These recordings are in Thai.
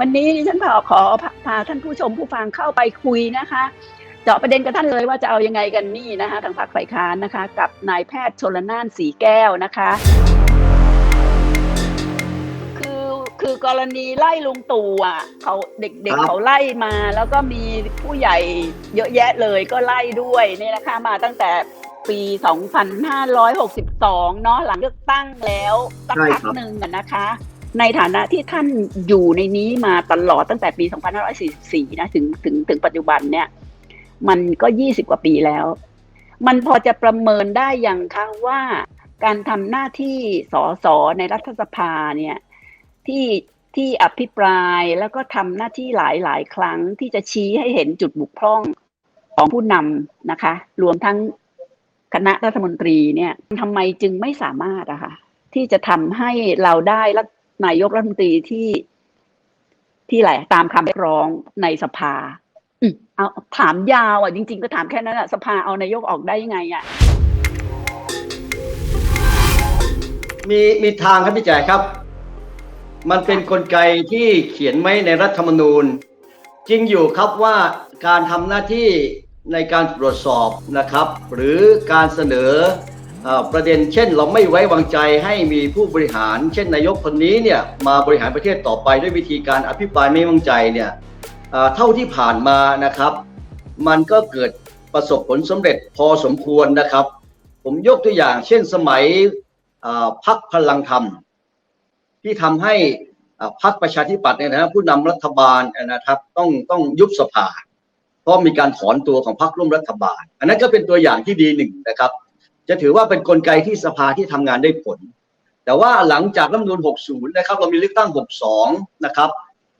วันนี้ดิฉันขอขอพาพาท่านผู้ชมผู้ฟังเข้าไปคุยนะคะ เจาะประเด็นกับท่านเลยว่าจะเอายังไงกันนี่นะคะทางพรรคฝ่ายค้านนะคะ กับนายแพทย์ชลนานสีแก้วนะคะ คือคือกรณีไล่ลุงตู่อะเขาเด็กครับๆเขาไล่มา แล้วก็มีผู้ใหญ่เยอะแยะเลยก็ไล่ด้วยเนี่ยนะคะมาตั้งแต่ปี 2562 เนาะหลังเลือกตั้งแล้วสักใช่พักครับหนึ่งอะนะคะ ในฐานะที่ท่านอยู่ในนี้มาตลอดตั้งแต่ปี 2544 นะถึงถึงถึงปัจจุบันเนี่ย มันก็ 20 กว่าปีแล้ว มันพอจะประเมินได้อย่างคะว่าการทำหน้าที่สสในรัฐสภาเนี่ยที่ที่อภิปรายแล้วก็ทำหน้าที่หลายหลายครั้งที่จะชี้ให้เห็นจุดบุกพร่องของผู้นำนะคะ รวมทั้งคณะรัฐมนตรีเนี่ยทำไมจึงไม่สามารถอะค่ะที่จะทำให้เราได้ นายกรัฐมนตรีที่ที่อะไรตามคำเรียกร้องในสภาอืมเอาถามยาวอะจริง ๆ ก็ถามแค่นั้นอะสภาเอานายกออกได้ยังไงอะมีมีทางครับพี่แจ๋ครับ มันเป็นกลไกที่เขียนไว้ในรัฐธรรมนูญ จริงอยู่ครับว่าการทำหน้าที่ในการตรวจสอบนะครับ หรือการเสนอเออ ประเด็นเช่นเราไม่ไว้วางใจให้มีผู้บริหาร เช่นนายกคนนี้เนี่ยมาบริหารประเทศต่อไปด้วยวิธีการอภิปรายไม่วางใจเนี่ยเท่าที่ผ่านมานะครับ มันก็เกิดประสบผลสำเร็จพอสมควรนะครับ ผมยกตัวอย่าง เช่นสมัยพักพลังธรรม ที่ทำให้พักประชาธิปัตย์เนี่ยนะผู้นำรัฐบาลนะครับต้องต้องยุบสภาเพราะมีการถอนตัวของพรรคร่วมรัฐบาล อันนั้นก็เป็นตัวอย่างที่ดีหนึ่งนะครับ จะถือว่าเป็นนกลไกที่สภาที่ทำงานได้ผล แต่ว่าหลังจากรัฐธรรมนูญ60 นะครับ เรามีเลือกตั้ง 62 นะครับ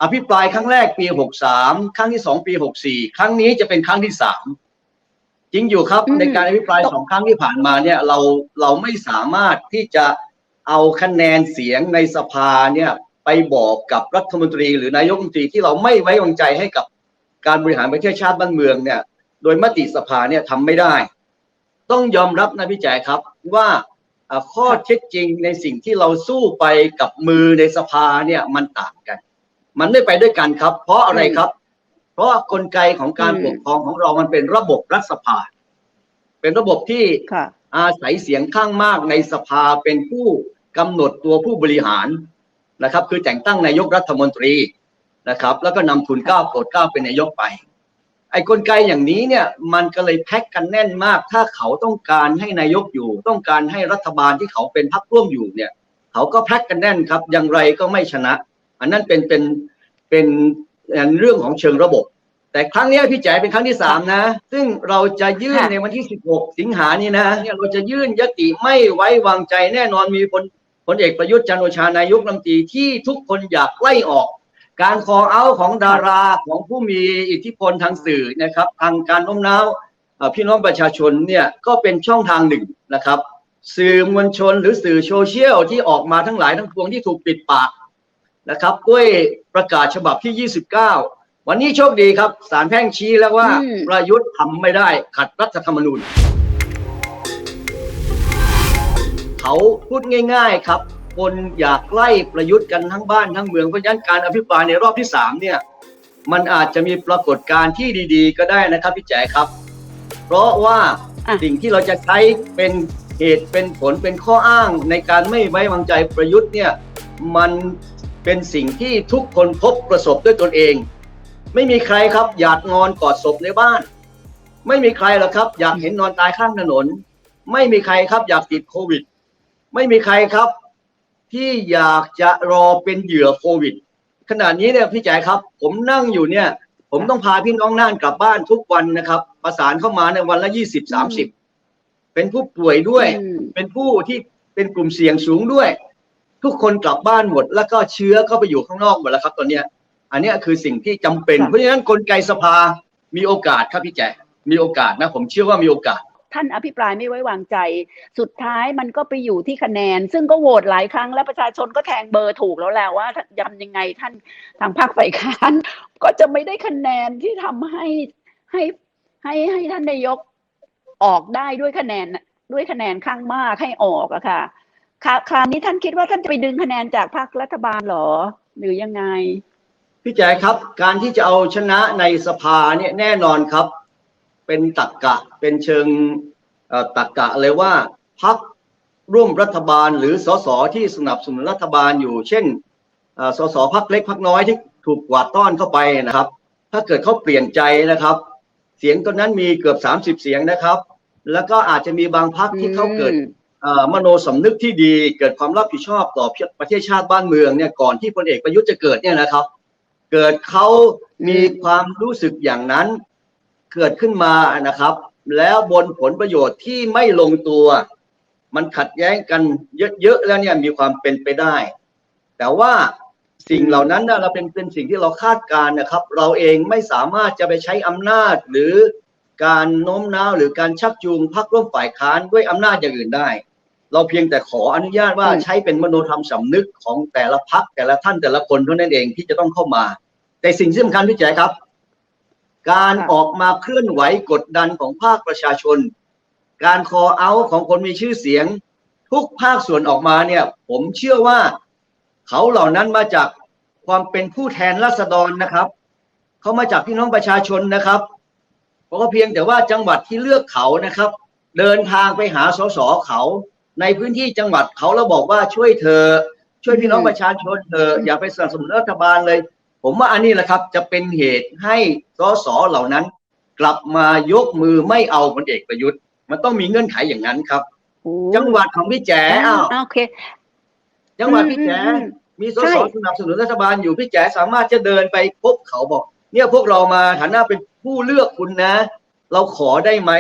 อภิปรายครั้งแรกปี 63 ครั้งที่ 2 ปี 64 ครั้งนี้จะเป็นครั้งที่ 3 จริงอยู่ครับอืมในการอภิปรายสองครั้งที่ผ่านมาเนี่ยเราเราไม่สามารถที่จะเอาคะแนนเสียงในสภาเนี่ยไปบอกกับรัฐมนตรีหรือนายกรัฐมนตรีที่เราไม่ไว้วางใจให้กับการบริหารประเทศชาติบ้านเมืองเนี่ยโดยมติสภาเนี่ยทำไม่ได้ ต้องยอมรับนะพี่แจ๋ครับว่าอ่าข้อเท็จจริงในสิ่งที่เราสู้ไปกับมือในสภาเนี่ยมันต่างกัน มันไม่ไปด้วยกันครับ เพราะอะไรครับ เพราะกลไกของการอืมปกครองของเรามันเป็นระบบรัฐสภา เป็นระบบที่ค่ะอาศัยเสียงข้างมากในสภาเป็นผู้กำหนดตัวผู้บริหารนะครับ คือแต่งตั้งนายกรัฐมนตรีนะครับ แล้วก็นำทุนเกล้าโปรดเกล้าเป็นนายกไป ไอ้กลไกอย่างนี้เนี่ยมันก็เลยแพ็กกันแน่นมาก ถ้าเขาต้องการให้นายกอยู่ ต้องการให้รัฐบาลที่เขาเป็นพรรคร่วมอยู่เนี่ยเขาก็แพ็กกันแน่นครับ อย่างไรก็ไม่ชนะ อันนั้นเป็นเป็นเป็นเรื่องของเชิงระบบ แต่ครั้งเนี้ยพี่แจ๋เป็นครั้งที่สามนะ ซึ่งเราจะยื่นค่ะในวันที่ 16 สิงหานี้นะเนี่ยเราจะยื่นยติไม่ไว้วางใจแน่นอนมีพลพลเอกประยุทธ์จันทร์โอชานายกรัฐมนตรีที่ทุกคนอยากไล่ออก การคอเอาของดาราของผู้มีอิทธิพลทางสื่อนะครับ ทางการโน้มน้าวพี่น้องประชาชนเนี่ยก็เป็นช่องทางหนึ่งนะครับ สื่อมวลชนหรือสื่อโซเชียลที่ออกมาทั้งหลายทั้งปวงที่ถูกปิดปากนะครับ ด้วยประกาศฉบับที่ 29 วันนี้โชคดีครับศาลแพ่งชี้แล้วว่าประยุทธ์ทำไม่ได้ขัดรัฐธรรมนูญ เขาพูดง่าย ๆครับ คนอยากไล่ประยุทธ์กันทั้งบ้านทั้งเมืองเพราะฉะนั้นการอภิปรายในรอบที่สามเนี่ยมันอาจจะมีปรากฏการณ์ที่ดี ๆ ก็ได้นะครับพี่แจ๋ครับ เพราะว่าอะสิ่งที่เราจะใช้เป็นเหตุเป็นผลเป็นข้ออ้างในการไม่ไว้วางใจประยุทธ์เนี่ยมันเป็นสิ่งที่ทุกคนพบประสบด้วยตนเอง ไม่มีใครครับอยากนอนกอดศพในบ้าน ไม่มีใครหรอกครับ อยากเห็นนอนตายข้างถนน ไม่มีใครครับอยากติดโควิด ไม่มีใครครับ ที่อยากจะรอเป็นเหยื่อโควิด ขณะนี้เนี่ยพี่แจ๋ครับ ผมนั่งอยู่เนี่ย ผมต้องพาพี่น้องน่านกลับบ้านทุกวันนะครับ ประสานเข้ามาในวันละยี่สิบสามสิบเป็นผู้ป่วยด้วยอืมเป็นผู้ที่เป็นกลุ่มเสี่ยงสูงด้วย ทุกคนกลับบ้านหมด แล้วก็เชื้อก็ไปอยู่ข้างนอกหมดแล้วครับตอนเนี้ย อันเนี้ยคือสิ่งที่จำเป็นค่ะเพราะฉะนั้นกลไกสภามีโอกาสครับพี่แจ๋มีโอกาสนะ ผมเชื่อว่ามีโอกาส ท่านอภิปรายไม่ไว้วางใจ สุดท้ายมันก็ไปอยู่ที่คะแนน ซึ่งก็โหวตหลายครั้งแล้วประชาชนก็แทงเบอร์ถูกแล้วแหละว่าทำยังไงท่านทางพรรคฝ่ายค้านก็จะไม่ได้คะแนนที่ทำให้ให้ให้ให้ท่านนายกออกได้ด้วยคะแนนด้วยคะแนนข้างมากให้ออกอะค่ะคราวนี้ท่านคิดว่าท่านจะไปดึงคะแนนจากพรรครัฐบาลหรอ หรือยังไง พี่แจ๋ครับ การที่จะเอาชนะในสภาเนี่ยแน่นอนครับ เป็นตักกะเป็นเชิงเอ่อตักกะเลยว่าพักร่วมรัฐบาลหรือสสที่สนับสนุนรัฐบาลอยู่ เช่นเอ่อสสพักเล็กพักน้อยที่ถูกกวาดต้อนเข้าไปนะครับ ถ้าเกิดเขาเปลี่ยนใจนะครับ เสียงตอนนั้นมีเกือบ 30 เสียงนะครับ แล้วก็อาจจะมีบางพักที่เขาเกิดเอ่อมโนสำนึกที่ดีเกิดความรับผิดชอบต่อประเทศชาติบ้านเมืองเนี่ยก่อนที่พลเอกประยุทธ์จะเกิดเนี่ยนะครับ เกิดเขามีความรู้สึกอย่างนั้น เกิดขึ้นมานะครับ แล้วบนผลประโยชน์ที่ไม่ลงตัว มันขัดแย้งกันเยอะๆแล้วเนี่ยมีความเป็นไปได้ แต่ว่าสิ่งเหล่านั้นนะเราเป็นเป็นสิ่งที่เราคาดการณ์นะครับ เราเองไม่สามารถจะไปใช้อำนาจหรือการโน้มน้าวหรือการชักจูงพรรคร่วมฝ่ายค้านด้วยอำนาจอย่างอื่นได้ เราเพียงแต่ขออนุญาตว่าอืมใช้เป็นมโนธรรมสำนึกของแต่ละพักแต่ละท่านแต่ละคนเท่านั้นเองที่จะต้องเข้ามา แต่สิ่งที่สำคัญพี่แจ๋ครับ การค่ะออกมาเคลื่อนไหวกดดันของภาคประชาชน การคอเอาของคนมีชื่อเสียง ทุกภาคส่วนออกมาเนี่ย ผมเชื่อว่า เขาเหล่านั้นมาจากความเป็นผู้แทนราษฎรนะครับ เขามาจากพี่น้องประชาชนนะครับ เพราะว่าเพียงแต่ว่าจังหวัดที่เลือกเขานะครับ เดินทางไปหาสสเขาในพื้นที่จังหวัดเขาแล้วบอกว่าช่วยเธอ ช่วยพี่น้องประชาชนเธออย่าไปสนับสนุนรัฐบาลเลย ผมว่าอันนี้แหละครับจะเป็นเหตุให้สสเหล่านั้น กลับมายกมือไม่เอาพลเอกประยุทธ์ มันต้องมีเงื่อนไขอย่างนั้นครับโอ้จังหวัดของพี่แจ๋อ้าวโอเคจังหวัดพี่แจ๋อืมอืมมีสใช่สสนับสนุนรัฐบาลอยู่พี่แจ๋สามารถจะเดินไปพบเขาบอก เนี่ยพวกเรามาฐานะเป็นผู้เลือกคุณนะ เราขอได้ไหม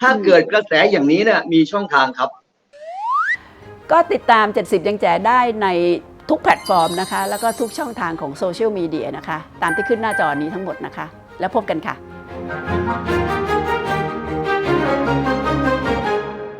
ถ้าเกิดกระแสอย่างนี้เนี่ยมีช่องทางครับ ก็ติดตาม 70 ยังแจได้ใน ทุกแพลตฟอร์มนะคะ แล้วก็ทุกช่องทางของโซเชียลมีเดียนะคะ ตามที่ขึ้นหน้าจอนี้ทั้งหมดนะคะ แล้วพบกันค่ะ